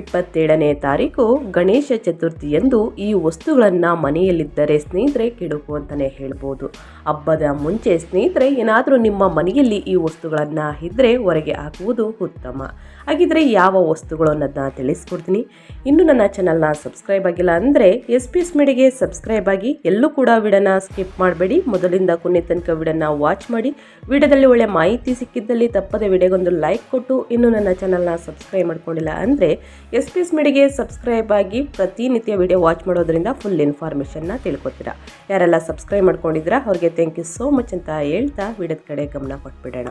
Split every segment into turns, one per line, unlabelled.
ಇಪ್ಪತ್ತೇಳನೇ ತಾರೀಕು ಗಣೇಶ ಚತುರ್ಥಿಯಂದು ಈ ವಸ್ತುಗಳನ್ನು ಮನೆಯಲ್ಲಿದ್ದರೆ ಸ್ನೇಹಿತರೆ ಕೆಡುಕು ಅಂತಲೇ ಹೇಳ್ಬೋದು. ಹಬ್ಬದ ಮುಂಚೆ ಸ್ನೇಹಿತರೆ, ಏನಾದರೂ ನಿಮ್ಮ ಮನೆಯಲ್ಲಿ ಈ ವಸ್ತುಗಳನ್ನು ಇದ್ದರೆ ಹೊರಗೆ ಹಾಕುವುದು ಉತ್ತಮ. ಹಾಗಿದ್ರೆ ಯಾವ ವಸ್ತುಗಳು ಅನ್ನೋದನ್ನ ತಿಳಿಸ್ಕೊಡ್ತೀನಿ. ಇನ್ನು ನನ್ನ ಚಾನಲ್ನ ಸಬ್ಸ್ಕ್ರೈಬ್ ಆಗಿಲ್ಲ ಅಂದರೆ ಎಸ್ ಪಿ ಎಸ್ ಮೀಡಿಗೆ ಸಬ್ಸ್ಕ್ರೈಬ್ ಆಗಿ ಎಲ್ಲೂ ಕೂಡ ವಿಡನ ಸ್ಕಿಪ್ ಮಾಡಬೇಡಿ. ಮೊದಲಿಂದ ಕೊನೆ ತನಕ ವಿಡಿಯೋನ ವಾಚ್ ಮಾಡಿ. ವಿಡಿಯೋದಲ್ಲಿ ಒಳ್ಳೆ ಮಾಹಿತಿ ಸಿಕ್ಕಿದ್ದಲ್ಲಿ ತಪ್ಪದೆ ವಿಡಿಯೋಗೊಂದು ಲೈಕ್ ಕೊಟ್ಟು ಇನ್ನು ನನ್ನ ಚಾನಲ್ನ ಸಬ್ಸ್ಕ್ರೈಬ್ ಮಾಡ್ಕೊಂಡಿಲ್ಲ ಅಂದರೆ ಎಸ್ ಪಿ ಎಸ್ ಮೀಡಿಗೆ ಸಬ್ಸ್ಕ್ರೈಬ್ ಆಗಿ ಪ್ರತಿನಿತ್ಯ ವಿಡಿಯೋ ವಾಚ್ ಮಾಡೋದ್ರಿಂದ ಫುಲ್ ಇನ್ಫಾರ್ಮೇಷನ್ನ ತಿಳ್ಕೊತೀರಾ. ಯಾರೆಲ್ಲ ಸಬ್ಸ್ಕ್ರೈಬ್ ಮಾಡ್ಕೊಂಡಿದ್ದೀರಾ, ಅವ್ರಿಗೆ ಥ್ಯಾಂಕ್ ಯು ಸೋ ಮಚ್ ಅಂತ ಹೇಳ್ತಾ ವಿಡಿಯೋದ ಕಡೆ ಗಮನ ಕೊಟ್ಬಿಡೋಣ.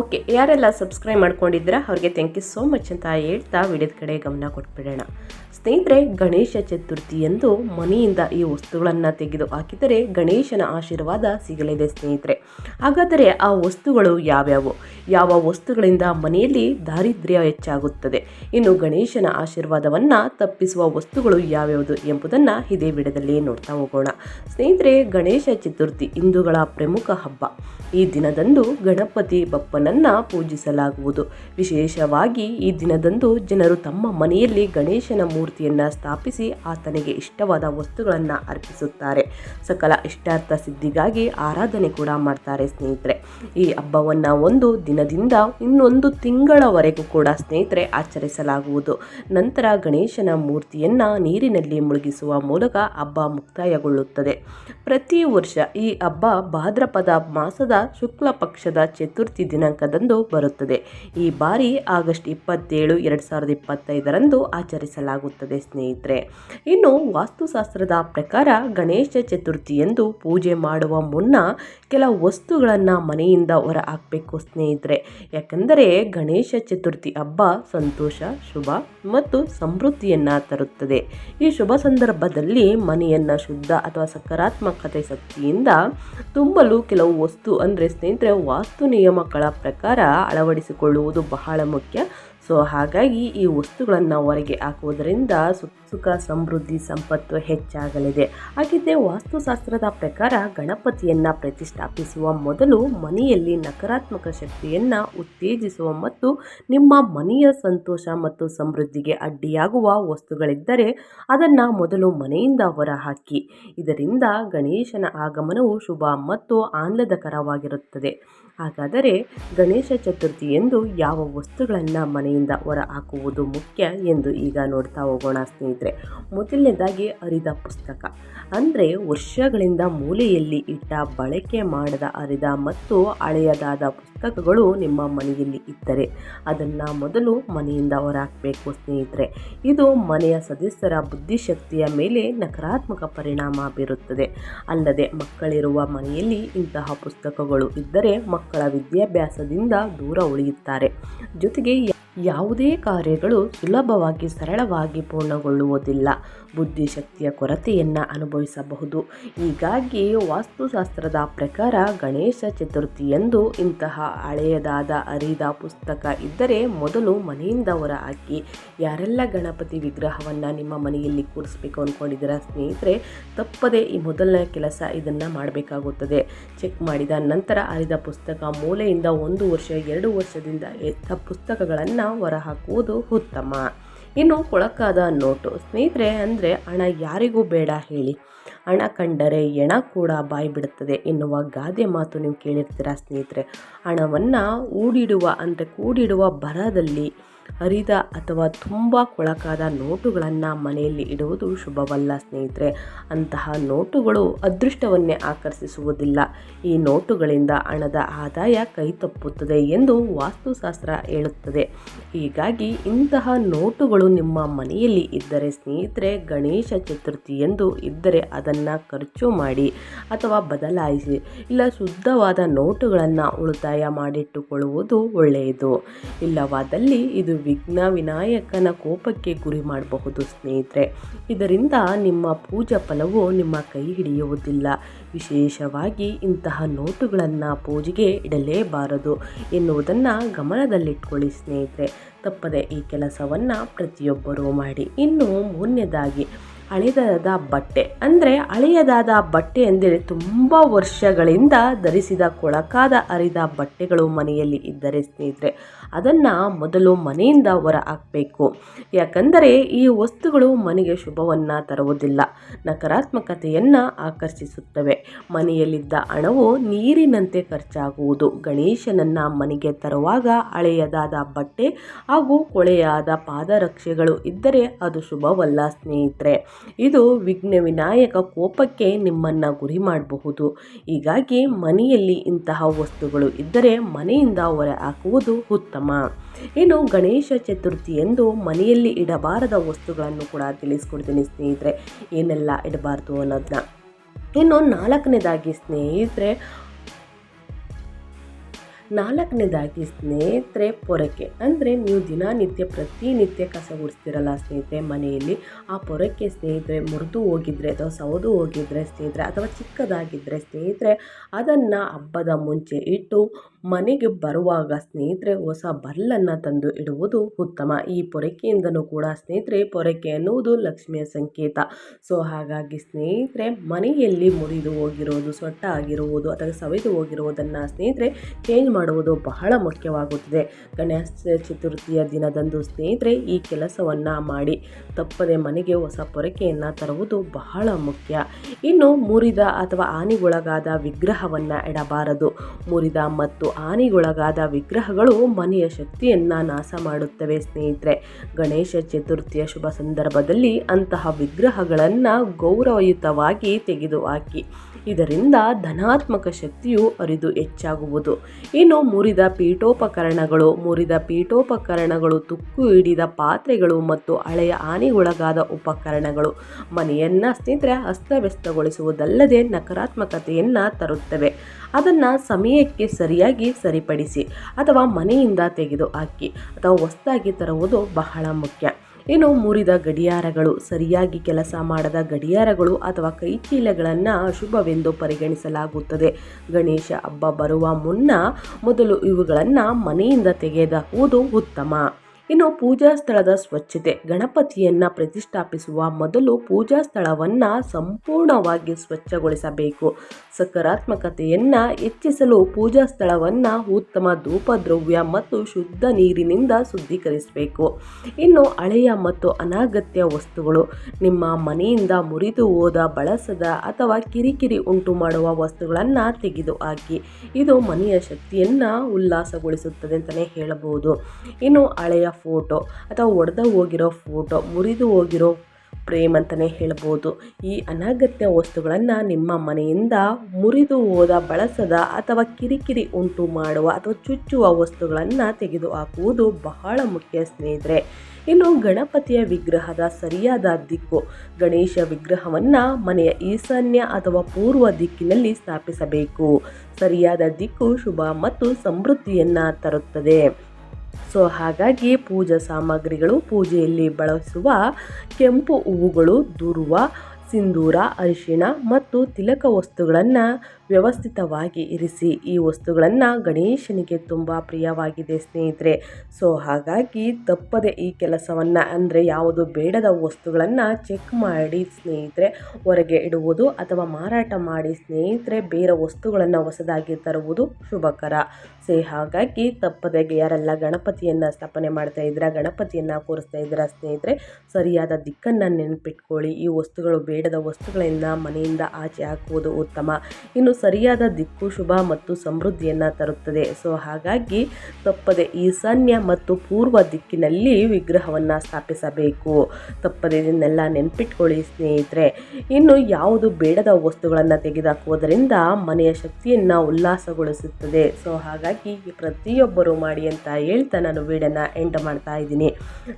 ಓಕೆ, ಯಾರೆಲ್ಲ ಸಬ್ಸ್ಕ್ರೈಬ್ ಮಾಡ್ಕೊಂಡಿದ್ರೆ ಅವ್ರಿಗೆ ಥ್ಯಾಂಕ್ ಯು ಸೋ ಮಚ್ ಅಂತ ಹೇಳ್ತಾ ವಿಡಿಯೋದ ಕಡೆ ಗಮನ ಕೊಟ್ಬಿಡೋಣ. ಸ್ನೇಹಿತರೆ, ಗಣೇಶ ಚತುರ್ಥಿ ಎಂದು ಮನೆಯಿಂದ ಈ ವಸ್ತುಗಳನ್ನು ತೆಗೆದು ಹಾಕಿದರೆ ಗಣೇಶನ ಆಶೀರ್ವಾದ ಸಿಗಲಿದೆ ಸ್ನೇಹಿತರೆ. ಹಾಗಾದರೆ ಆ ವಸ್ತುಗಳು ಯಾವ್ಯಾವು? ಯಾವ ವಸ್ತುಗಳಿಂದ ಮನೆಯಲ್ಲಿ ದಾರಿದ್ರ್ಯ ಹೆಚ್ಚಾಗುತ್ತದೆ? ಇನ್ನು ಗಣೇಶನ ಆಶೀರ್ವಾದವನ್ನು ತಪ್ಪಿಸುವ ವಸ್ತುಗಳು ಯಾವ್ಯಾವುದು ಎಂಬುದನ್ನು ಇದೇ ವಿಡದಲ್ಲಿ ನೋಡ್ತಾ ಹೋಗೋಣ. ಸ್ನೇಹಿತರೆ, ಗಣೇಶ ಚತುರ್ಥಿ ಹಿಂದೂಗಳ ಪ್ರಮುಖ ಹಬ್ಬ. ಈ ದಿನದಂದು ಗಣಪತಿ ಬಪ್ಪನನ್ನು ಪೂಜಿಸಲಾಗುವುದು. ವಿಶೇಷವಾಗಿ ಈ ದಿನದಂದು ಜನರು ತಮ್ಮ ಮನೆಯಲ್ಲಿ ಗಣೇಶನ ಮೂರ್ತಿಯನ್ನು ಸ್ಥಾಪಿಸಿ ಆತನಿಗೆ ಇಷ್ಟವಾದ ವಸ್ತುಗಳನ್ನು ಅರ್ಪಿಸುತ್ತಾರೆ. ಸಕಲ ಇಷ್ಟಾರ್ಥ ಸಿದ್ಧಿಗಾಗಿ ಆರಾಧನೆ ಕೂಡ ಮಾಡ್ತಾರೆ ಸ್ನೇಹಿತರೆ. ಈ ಹಬ್ಬವನ್ನು ಒಂದು ದಿನದಿಂದ ಇನ್ನೊಂದು ತಿಂಗಳವರೆಗೂ ಕೂಡ ಸ್ನೇಹಿತರೆ ಆಚರಿಸಲಾಗುವುದು. ನಂತರ ಗಣೇಶನ ಮೂರ್ತಿಯನ್ನು ನೀರಿನಲ್ಲಿ ಮುಳುಗಿಸುವ ಮೂಲಕ ಹಬ್ಬ ಮುಕ್ತಾಯಗೊಳ್ಳುತ್ತದೆ. ಪ್ರತಿ ವರ್ಷ ಈ ಹಬ್ಬ ಭಾದ್ರಪದ ಮಾಸದ ಶುಕ್ಲ ಪಕ್ಷದ ಚತುರ್ಥಿ ದಿನಾಂಕದಂದು ಬರುತ್ತದೆ. ಈ ಬಾರಿ ಆಗಸ್ಟ್ ಇಪ್ಪತ್ತೇಳು, ಎರಡು ಸಾವಿರದ ಇಪ್ಪತ್ತೈದರಂದು ಆಚರಿಸಲಾಗುತ್ತದೆ, ಸ್ನೇಹಿತರೆ. ಇನ್ನು ವಾಸ್ತುಶಾಸ್ತ್ರದ ಪ್ರಕಾರ ಗಣೇಶ ಚತುರ್ಥಿಯಂದು ಪೂಜೆ ಮಾಡುವ ಮುನ್ನ ಕೆಲ ವಸ್ತುಗಳನ್ನು ಮನೆಯಿಂದ ಹೊರ ಹಾಕಬೇಕು ಸ್ನೇಹಿತರೆ. ಯಾಕೆಂದರೆ ಗಣೇಶ ಚತುರ್ಥಿ ಹಬ್ಬ ಸಂತೋಷ, ಶುಭ ಮತ್ತು ಸಮೃದ್ಧಿಯನ್ನು ತರುತ್ತದೆ. ಈ ಶುಭ ಸಂದರ್ಭದಲ್ಲಿ ಮನೆಯನ್ನು ಶುದ್ಧ ಅಥವಾ ಸಕಾರಾತ್ಮಕತೆ ಶಕ್ತಿಯಿಂದ ತುಂಬಲು ಕೆಲವು ವಸ್ತು ಅಂದರೆ, ಸ್ನೇಹಿತರೆ, ವಾಸ್ತು ನಿಯಮಗಳ ಪ್ರಕಾರ ಅಳವಡಿಸಿಕೊಳ್ಳುವುದು ಬಹಳ ಮುಖ್ಯ. ಸೊ ಹಾಗಾಗಿ ಈ ವಸ್ತುಗಳನ್ನು ಹೊರಗೆ ಹಾಕುವುದರಿಂದ ಸುಖ ಸಮೃದ್ಧಿ, ಸಂಪತ್ತು ಹೆಚ್ಚಾಗಲಿದೆ. ಹಾಗಿದ್ದೇ ವಾಸ್ತುಶಾಸ್ತ್ರದ ಪ್ರಕಾರ ಗಣಪತಿಯನ್ನು ಪ್ರತಿಷ್ಠಾಪಿಸುವ ಮೊದಲು ಮನೆಯಲ್ಲಿ ನಕಾರಾತ್ಮಕ ಶಕ್ತಿಯನ್ನು ಉತ್ತೇಜಿಸುವ ಮತ್ತು ನಿಮ್ಮ ಮನೆಯ ಸಂತೋಷ ಮತ್ತು ಸಮೃದ್ಧಿಗೆ ಅಡ್ಡಿಯಾಗುವ ವಸ್ತುಗಳಿದ್ದರೆ ಅದನ್ನು ಮೊದಲು ಮನೆಯಿಂದ ಹೊರಹಾಕಿ. ಇದರಿಂದ ಗಣೇಶನ ಆಗಮನವು ಶುಭ ಮತ್ತು ಆಹ್ಲಾದಕರವಾಗಿರುತ್ತದೆ. ಹಾಗಾದರೆ ಗಣೇಶ ಚತುರ್ಥಿ ಎಂದು ಯಾವ ವಸ್ತುಗಳನ್ನು ಮನೆಯಿಂದ ಹೊರ ಹಾಕುವುದು ಮುಖ್ಯ ಎಂದು ಈಗ ನೋಡ್ತಾ ಹೋಗೋಣ ಸ್ನೇಹಿತರೆ. ಮೊದಲನೇದಾಗಿ ಅರಿದ ಪುಸ್ತಕ. ಅಂದರೆ ವರ್ಷಗಳಿಂದ ಮೂಲೆಯಲ್ಲಿ ಇಟ್ಟ ಬಳಕೆ ಮಾಡದ ಅರಿದ ಮತ್ತು ಹಳೆಯದಾದ ಪುಸ್ತಕಗಳು ನಿಮ್ಮ ಮನೆಯಲ್ಲಿ ಇದ್ದರೆ ಅದನ್ನು ಮೊದಲು ಮನೆಯಿಂದ ಹೊರಹಾಕಬೇಕು ಸ್ನೇಹಿತರೆ. ಇದು ಮನೆಯ ಸದಸ್ಯರ ಬುದ್ಧಿಶಕ್ತಿಯ ಮೇಲೆ ನಕಾರಾತ್ಮಕ ಪರಿಣಾಮ ಬೀರುತ್ತದೆ. ಅಲ್ಲದೆ ಮಕ್ಕಳಿರುವ ಮನೆಯಲ್ಲಿ ಇಂತಹ ಪುಸ್ತಕಗಳು ಇದ್ದರೆ ಮಕ್ಕಳ ವಿದ್ಯಾಭ್ಯಾಸದಿಂದ ದೂರ ಉಳಿಯುತ್ತಾರೆ. ಜೊತೆಗೆ ಯಾವುದೇ ಕಾರ್ಯಗಳು ಸುಲಭವಾಗಿ ಸರಳವಾಗಿ ಪೂರ್ಣಗೊಳ್ಳುವುದಿಲ್ಲ. ಬುದ್ಧಿಶಕ್ತಿಯ ಕೊರತೆಯನ್ನು ಅನುಭವಿಸಬಹುದು. ಹೀಗಾಗಿ ವಾಸ್ತುಶಾಸ್ತ್ರದ ಪ್ರಕಾರ ಗಣೇಶ ಚತುರ್ಥಿಯಂದು ಇಂತಹ ಹಳೆಯದಾದ ಅರಿದ ಪುಸ್ತಕ ಇದ್ದರೆ ಮೊದಲು ಮನೆಯಿಂದ ಹೊರ ಹಾಕಿ, ಯಾರೆಲ್ಲ ಗಣಪತಿ ವಿಗ್ರಹವನ್ನು ನಿಮ್ಮ ಮನೆಯಲ್ಲಿ ಕೂರಿಸ್ಬೇಕು ಅಂದ್ಕೊಂಡಿದ್ದೀರಾ ಸ್ನೇಹಿತರೆ, ತಪ್ಪದೆ ಈ ಮೊದಲನೇ ಕೆಲಸ ಇದನ್ನು ಮಾಡಬೇಕಾಗುತ್ತದೆ. ಚೆಕ್ ಮಾಡಿದ ನಂತರ ಅರಿದ ಪುಸ್ತಕ ಮೂಲೆಯಿಂದ ಒಂದು ವರ್ಷ, ಎರಡು ವರ್ಷದಿಂದ ಎತ್ತ ಪುಸ್ತಕಗಳನ್ನು ಹೊರಹಾಕುವುದು ಉತ್ತಮ. ಇನ್ನು ಕೊಳಕಾದ ನೋಟು. ಸ್ನೇಹಿತರೆ, ಅಂದರೆ ಹಣ ಯಾರಿಗೂ ಬೇಡ ಹೇಳಿ. ಹಣ ಕಂಡರೆ ಎಣ ಕೂಡ ಬಾಯಿ ಬಿಡುತ್ತದೆ ಎನ್ನುವ ಗಾದೆ ಮಾತು ನೀವು ಕೇಳಿರ್ತೀರಾ ಸ್ನೇಹಿತರೆ? ಹಣವನ್ನು ಊಡಿಡುವ, ಅಂದರೆ ಕೂಡಿಡುವ ಬರದಲ್ಲಿ ಹರಿದ ಅಥವಾ ತುಂಬ ಕೊಳಕಾದ ನೋಟುಗಳನ್ನು ಮನೆಯಲ್ಲಿ ಇಡುವುದು ಶುಭವಲ್ಲ ಸ್ನೇಹಿತರೆ. ಅಂತಹ ನೋಟುಗಳು ಅದೃಷ್ಟವನ್ನೇ ಆಕರ್ಷಿಸುವುದಿಲ್ಲ. ಈ ನೋಟುಗಳಿಂದ ಹಣದ ಆದಾಯ ಕೈ ತಪ್ಪುತ್ತದೆ ಎಂದು ವಾಸ್ತುಶಾಸ್ತ್ರ ಹೇಳುತ್ತದೆ. ಹೀಗಾಗಿ ಇಂತಹ ನೋಟುಗಳು ನಿಮ್ಮ ಮನೆಯಲ್ಲಿ ಇದ್ದರೆ ಸ್ನೇಹಿತರೆ ಗಣೇಶ ಚತುರ್ಥಿಯಂದು ಇದ್ದರೆ ಅದನ್ನು ಖರ್ಚು ಮಾಡಿ ಅಥವಾ ಬದಲಾಯಿಸಿ ಇಲ್ಲ ಶುದ್ಧವಾದ ನೋಟುಗಳನ್ನು ಉಳಿತಾಯ ಮಾಡಿಟ್ಟುಕೊಳ್ಳುವುದು ಒಳ್ಳೆಯದು. ಇಲ್ಲವಾದಲ್ಲಿ ಇದು ವಿಘ್ನ ವಿನಾಯಕನ ಕೋಪಕ್ಕೆ ಗುರಿ ಮಾಡಬಹುದು ಸ್ನೇಹಿತರೆ. ಇದರಿಂದ ನಿಮ್ಮ ಪೂಜಾ ಫಲವು ನಿಮ್ಮ ಕೈ ಹಿಡಿಯುವುದಿಲ್ಲ. ವಿಶೇಷವಾಗಿ ಇಂತಹ ನೋಟುಗಳನ್ನು ಪೂಜೆಗೆ ಇಡಲೇಬಾರದು ಎನ್ನುವುದನ್ನು ಗಮನದಲ್ಲಿಟ್ಕೊಳ್ಳಿ ಸ್ನೇಹಿತರೆ. ತಪ್ಪದೆ ಈ ಕೆಲಸವನ್ನು ಪ್ರತಿಯೊಬ್ಬರೂ ಮಾಡಿ. ಇನ್ನು ಮೂರನೇದಾಗಿ ಹಳೆಯದಾದ ಬಟ್ಟೆ. ಅಂದರೆ ಹಳೆಯದಾದ ಬಟ್ಟೆ ಎಂದರೆ ತುಂಬ ವರ್ಷಗಳಿಂದ ಧರಿಸಿದ ಕೊಳಕಾದ ಅರಿದ ಬಟ್ಟೆಗಳು ಮನೆಯಲ್ಲಿ ಇದ್ದರೆ ಸ್ನೇಹಿತರೆ ಅದನ್ನು ಮೊದಲು ಮನೆಯಿಂದ ಹೊರ ಹಾಕಬೇಕು ಯಾಕಂದರೆ ಈ ವಸ್ತುಗಳು ಮನೆಗೆ ಶುಭವನ್ನು ತರುವುದಿಲ್ಲ. ನಕಾರಾತ್ಮಕತೆಯನ್ನು ಆಕರ್ಷಿಸುತ್ತವೆ. ಮನೆಯಲ್ಲಿದ್ದ ಹಣವು ನೀರಿನಂತೆ ಖರ್ಚಾಗುವುದು. ಗಣೇಶನನ್ನು ಮನೆಗೆ ತರುವಾಗ ಹಳೆಯದಾದ ಬಟ್ಟೆ ಹಾಗೂ ಕೊಳೆಯಾದ ಪಾದರಕ್ಷೆಗಳು ಇದ್ದರೆ ಅದು ಶುಭವಲ್ಲ ಸ್ನೇಹಿತರೆ. ಇದು ವಿಘ್ನ ವಿನಾಯಕ ಕೋಪಕ್ಕೆ ನಿಮ್ಮನ್ನು ಗುರಿ ಮಾಡಬಹುದು. ಹೀಗಾಗಿ ಮನೆಯಲ್ಲಿ ಇಂತಹ ವಸ್ತುಗಳು ಇದ್ದರೆ ಮನೆಯಿಂದ ಹೊರ ಹಾಕುವುದು ಉತ್ತಮ. ಇನ್ನು ಗಣೇಶ ಚತುರ್ಥಿ ಎಂದು ಮನೆಯಲ್ಲಿ ಇಡಬಾರದ ವಸ್ತುಗಳನ್ನು ಕೂಡ ತಿಳಿಸ್ಕೊಡ್ತೀನಿ ಸ್ನೇಹಿತರೆ. ಏನೆಲ್ಲ ಇಡಬಾರ್ದು ಅನ್ನೋದನ್ನ ಇನ್ನು ನಾಲ್ಕನೇದಾಗಿ ಸ್ನೇಹಿತರೆ ನಾಲ್ಕನೇದಾಗಿ ಸ್ನೇಹಿತರೆ ಪೊರಕೆ. ಅಂದರೆ ನೀವು ದಿನನಿತ್ಯ ಪ್ರತಿನಿತ್ಯ ಕಸ ಗುಡಿಸ್ತಿರಲ್ಲ ಸ್ನೇಹಿತರೆ ಮನೆಯಲ್ಲಿ. ಆ ಪೊರಕೆ ಸ್ನೇಹಿತರೆ ಮುರಿದು ಹೋಗಿದ್ರೆ ಅಥವಾ ಸೌದು ಹೋಗಿದ್ರೆ ಸ್ನೇಹಿತರೆ ಅಥವಾ ಚಿಕ್ಕದಾಗಿದ್ದರೆ ಸ್ನೇಹಿತರೆ ಅದನ್ನು ಹಬ್ಬದ ಮುಂಚೆ ಇಟ್ಟು ಮನೆಗೆ ಬರುವಾಗ ಸ್ನೇಹಿತರೆ ಹೊಸ ಬಲ್ಲನ್ನು ತಂದು ಇಡುವುದು ಉತ್ತಮ. ಈ ಪೊರಕೆಯಿಂದನೂ ಕೂಡ ಸ್ನೇಹಿತರೆ ಪೊರಕೆ ಎನ್ನುವುದು ಲಕ್ಷ್ಮಿಯ ಸಂಕೇತ. ಸೊ ಹಾಗಾಗಿ ಸ್ನೇಹಿತರೆ ಮನೆಯಲ್ಲಿ ಮುರಿದು ಹೋಗಿರುವುದು ಸೊಟ್ಟ ಆಗಿರುವುದು ಅಥವಾ ಸವೆದು ಹೋಗಿರುವುದನ್ನು ಸ್ನೇಹಿತರೆ ಚೇಂಜ್ ಮಾಡುವುದು ಬಹಳ ಮುಖ್ಯವಾಗುತ್ತದೆ. ಗಣೇಶ ಚತುರ್ಥಿಯ ದಿನದಂದು ಸ್ನೇಹಿತರೆ ಈ ಕೆಲಸವನ್ನು ಮಾಡಿ ತಪ್ಪದೆ ಮನೆಗೆ ಹೊಸ ಪೊರಕೆಯನ್ನು ತರುವುದು ಬಹಳ ಮುಖ್ಯ. ಇನ್ನು ಮುರಿದ ಅಥವಾ ಹಾನಿಗೊಳಗಾದ ವಿಗ್ರಹವನ್ನು ಇಡಬಾರದು. ಮುರಿದ ಮತ್ತು ಹಾನಿಗೊಳಗಾದ ವಿಗ್ರಹಗಳು ಮನೆಯ ಶಕ್ತಿಯನ್ನು ನಾಶ ಮಾಡುತ್ತವೆ ಸ್ನೇಹಿತರೆ. ಗಣೇಶ ಚತುರ್ಥಿಯ ಶುಭ ಸಂದರ್ಭದಲ್ಲಿ ಅಂತಹ ವಿಗ್ರಹಗಳನ್ನು ಗೌರವಯುತವಾಗಿ ತೆಗೆದುಹಾಕಿ, ಇದರಿಂದ ಧನಾತ್ಮಕ ಶಕ್ತಿಯು ಅರಿದು ಹೆಚ್ಚಾಗುವುದು. ಇನ್ನು ಮುರಿದ ಪೀಠೋಪಕರಣಗಳು ಮುರಿದ ಪೀಠೋಪಕರಣಗಳು, ತುಕ್ಕು ಹಿಡಿದ ಪಾತ್ರೆಗಳು ಮತ್ತು ಹಳೆಯ ಹಾನಿಗೊಳಗಾದ ಉಪಕರಣಗಳು ಮನೆಯನ್ನು ಸ್ನೇಹಿತರೆ ಅಸ್ತವ್ಯಸ್ತಗೊಳಿಸುವುದಲ್ಲದೆ ನಕಾರಾತ್ಮಕತೆಯನ್ನು ತರುತ್ತವೆ. ಅದನ್ನು ಸಮಯಕ್ಕೆ ಸರಿಯಾಗಿ ಸರಿಪಡಿಸಿ ಅಥವಾ ಮನೆಯಿಂದ ತೆಗೆದು ಹಾಕಿ ಅಥವಾ ಹೊಸದಾಗಿ ತರುವುದು ಬಹಳ ಮುಖ್ಯ. ಇನ್ನು ಮುರಿದ ಗಡಿಯಾರಗಳು, ಸರಿಯಾಗಿ ಕೆಲಸ ಮಾಡದ ಗಡಿಯಾರಗಳು ಅಥವಾ ಕೈಚೀಲಗಳನ್ನು ಅಶುಭವೆಂದು ಪರಿಗಣಿಸಲಾಗುತ್ತದೆ. ಗಣೇಶ ಹಬ್ಬ ಬರುವ ಮುನ್ನ ಮೊದಲು ಇವುಗಳನ್ನು ಮನೆಯಿಂದ ತೆಗೆದಾಕುವುದು ಉತ್ತಮ. ಇನ್ನು ಪೂಜಾ ಸ್ಥಳದ ಸ್ವಚ್ಛತೆ. ಗಣಪತಿಯನ್ನು ಪ್ರತಿಷ್ಠಾಪಿಸುವ ಮೊದಲು ಪೂಜಾ ಸ್ಥಳವನ್ನು ಸಂಪೂರ್ಣವಾಗಿ ಸ್ವಚ್ಛಗೊಳಿಸಬೇಕು. ಸಕಾರಾತ್ಮಕತೆಯನ್ನು ಹೆಚ್ಚಿಸಲು ಪೂಜಾ ಸ್ಥಳವನ್ನು ಉತ್ತಮ ಧೂಪದ್ರವ್ಯ ಮತ್ತು ಶುದ್ಧ ನೀರಿನಿಂದ ಶುದ್ಧೀಕರಿಸಬೇಕು. ಇನ್ನು ಹಳೆಯ ಮತ್ತು ಅನಾಗತ್ಯ ವಸ್ತುಗಳು, ನಿಮ್ಮ ಮನೆಯಿಂದ ಮುರಿದು ಹೋದ ಬಳಸದ ಅಥವಾ ಕಿರಿಕಿರಿ ಉಂಟು ಮಾಡುವ ವಸ್ತುಗಳನ್ನು ತೆಗೆದುಹಾಕಿ ಇದು ಮನೆಯ ಶಕ್ತಿಯನ್ನು ಉಲ್ಲಾಸಗೊಳಿಸುತ್ತದೆ ಅಂತಲೇ ಹೇಳಬಹುದು. ಇನ್ನು ಹಳೆಯ ಫೋಟೋ ಅಥವಾ ಒಡೆದು ಹೋಗಿರೋ ಫೋಟೋ, ಮುರಿದು ಹೋಗಿರೋ ಪ್ರೇಮ್ ಅಂತಲೇ ಹೇಳ್ಬೋದು. ಈ ಅನಗತ್ಯ ವಸ್ತುಗಳನ್ನು ನಿಮ್ಮ ಮನೆಯಿಂದ ಮುರಿದು ಹೋದ, ಬಳಸದ ಅಥವಾ ಕಿರಿಕಿರಿ ಉಂಟು ಮಾಡುವ ಅಥವಾ ಚುಚ್ಚುವ ವಸ್ತುಗಳನ್ನು ತೆಗೆದುಹಾಕುವುದು ಬಹಳ ಮುಖ್ಯ ಸ್ನೇಹಿತರೆ. ಇನ್ನು ಗಣಪತಿಯ ವಿಗ್ರಹದ ಸರಿಯಾದ ದಿಕ್ಕು, ಗಣೇಶ ವಿಗ್ರಹವನ್ನು ಮನೆಯ ಈಶಾನ್ಯ ಅಥವಾ ಪೂರ್ವ ದಿಕ್ಕಿನಲ್ಲಿ ಸ್ಥಾಪಿಸಬೇಕು. ಸರಿಯಾದ ದಿಕ್ಕು, ಶುಭ ಮತ್ತು ಸಮೃದ್ಧಿಯನ್ನು ತರುತ್ತದೆ. ಸೊ ಹಾಗಾಗಿ ಪೂಜಾ ಸಾಮಗ್ರಿಗಳು ಪೂಜೆಯಲ್ಲಿ ಬಳಸುವ ಕೆಂಪು ಹೂವುಗಳು ದುರ್ವ ಸಿಂಧೂರ, ಅರಿಶಿಣ ಮತ್ತು ತಿಲಕ ವಸ್ತುಗಳನ್ನು ವ್ಯವಸ್ಥಿತವಾಗಿ ಇರಿಸಿ. ಈ ವಸ್ತುಗಳನ್ನು ಗಣೇಶನಿಗೆ ತುಂಬ ಪ್ರಿಯವಾಗಿದೆ ಸ್ನೇಹಿತರೆ. ಸೊ ಹಾಗಾಗಿ ತಪ್ಪದೆ ಈ ಕೆಲಸವನ್ನು ಅಂದರೆ ಯಾವುದು ಬೇಡದ ವಸ್ತುಗಳನ್ನು ಚೆಕ್ ಮಾಡಿ ಸ್ನೇಹಿತರೆ, ಹೊರಗೆ ಇಡುವುದು ಅಥವಾ ಮಾರಾಟ ಮಾಡಿ ಸ್ನೇಹಿತರೆ, ಬೇರೆ ವಸ್ತುಗಳನ್ನು ಹೊಸದಾಗಿ ತರುವುದು ಶುಭಕರ. ಸೇ ಹಾಗಾಗಿ ತಪ್ಪದೆ ಯಾರೆಲ್ಲ ಗಣಪತಿಯನ್ನು ಸ್ಥಾಪನೆ ಮಾಡ್ತಾ ಇದ್ದೀರಾ, ಗಣಪತಿಯನ್ನು ಕೂರಿಸ್ತಾ ಇದ್ದೀರಾ ಸ್ನೇಹಿತರೆ? ಸರಿಯಾದ ದಿಕ್ಕನ್ನು ನೆನಪಿಟ್ಕೊಳ್ಳಿ. ಈ ವಸ್ತುಗಳು ಬೇಡ ಬೇಡದ ವಸ್ತುಗಳನ್ನು ಮನೆಯಿಂದ ಆಚೆ ಹಾಕುವುದು ಉತ್ತಮ. ಇನ್ನು ಸರಿಯಾದ ದಿಕ್ಕು, ಶುಭ ಮತ್ತು ಸಮೃದ್ಧಿಯನ್ನು ತರುತ್ತದೆ. ಸೊ, ಹಾಗಾಗಿ ತಪ್ಪದೆ ಈಶಾನ್ಯ ಮತ್ತು ಪೂರ್ವ ದಿಕ್ಕಿನಲ್ಲಿ ವಿಗ್ರಹವನ್ನು ಸ್ಥಾಪಿಸಬೇಕು. ತಪ್ಪದೆ ಇದನ್ನೆಲ್ಲ ನೆನಪಿಟ್ಕೊಳ್ಳಿ ಸ್ನೇಹಿತರೆ. ಇನ್ನು ಯಾವುದು ಬೇಡದ ವಸ್ತುಗಳನ್ನು ತೆಗೆದುಹಾಕುವುದರಿಂದ ಮನೆಯ ಶಕ್ತಿಯನ್ನು ಉಲ್ಲಾಸಗೊಳಿಸುತ್ತದೆ. ಸೊ, ಹಾಗಾಗಿ ಪ್ರತಿಯೊಬ್ಬರು ಮಾಡಿ ಅಂತ ಹೇಳ್ತಾ ನಾನು ವಿಡಿಯೋನ ಎಂಡ್ ಮಾಡ್ತಾ ಇದ್ದೀನಿ.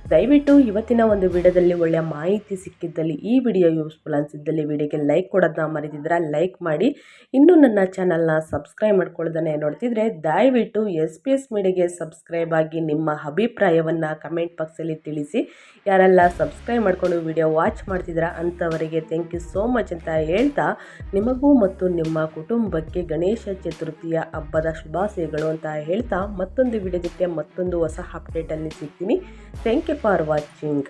ದಯವಿಟ್ಟು ಇವತ್ತಿನ ಒಂದು ವಿಡಿಯೋದಲ್ಲಿ ಒಳ್ಳೆಯ ಮಾಹಿತಿ ಸಿಕ್ಕಿದ್ದಲ್ಲಿ ಈ ವಿಡಿಯೋ ಯೂಸ್ಫುಲ್ ಅನಿಸಿದ್ದಲ್ಲಿ ವಿಡಿಯೋಗೆ ಲೈಕ್ ಕೊಡೋದನ್ನ ಮರಿದಿದ್ರೆ ಲೈಕ್ ಮಾಡಿ. ಇನ್ನೂ ನನ್ನ ಚಾನಲ್ನ ಸಬ್ಸ್ಕ್ರೈಬ್ ಮಾಡ್ಕೊಳ್ಳೋದನ್ನೇ ನೋಡ್ತಿದ್ರೆ ದಯವಿಟ್ಟು ಎಸ್ ಪಿ ಎಸ್ ಮೀಡಿಯಾಗೆ ಸಬ್ಸ್ಕ್ರೈಬ್ ಆಗಿ ನಿಮ್ಮ ಅಭಿಪ್ರಾಯವನ್ನು ಕಮೆಂಟ್ ಬಾಕ್ಸಲ್ಲಿ ತಿಳಿಸಿ. ಯಾರೆಲ್ಲ ಸಬ್ಸ್ಕ್ರೈಬ್ ಮಾಡ್ಕೊಂಡು ವಿಡಿಯೋ ವಾಚ್ ಮಾಡ್ತಿದ್ರೆ ಅಂಥವರಿಗೆ ಥ್ಯಾಂಕ್ ಯು ಸೋ ಮಚ್ ಅಂತ ಹೇಳ್ತಾ ನಿಮಗೂ ಮತ್ತು ನಿಮ್ಮ ಕುಟುಂಬಕ್ಕೆ ಗಣೇಶ ಚತುರ್ಥಿಯ ಹಬ್ಬದ ಶುಭಾಶಯಗಳು ಅಂತ ಹೇಳ್ತಾ ಮತ್ತೊಂದು ವಿಡಿಯೋದಕ್ಕೆ ಮತ್ತೊಂದು ಹೊಸ ಅಪ್ಡೇಟಲ್ಲಿ ಸಿಗ್ತೀನಿ. Thank you for watching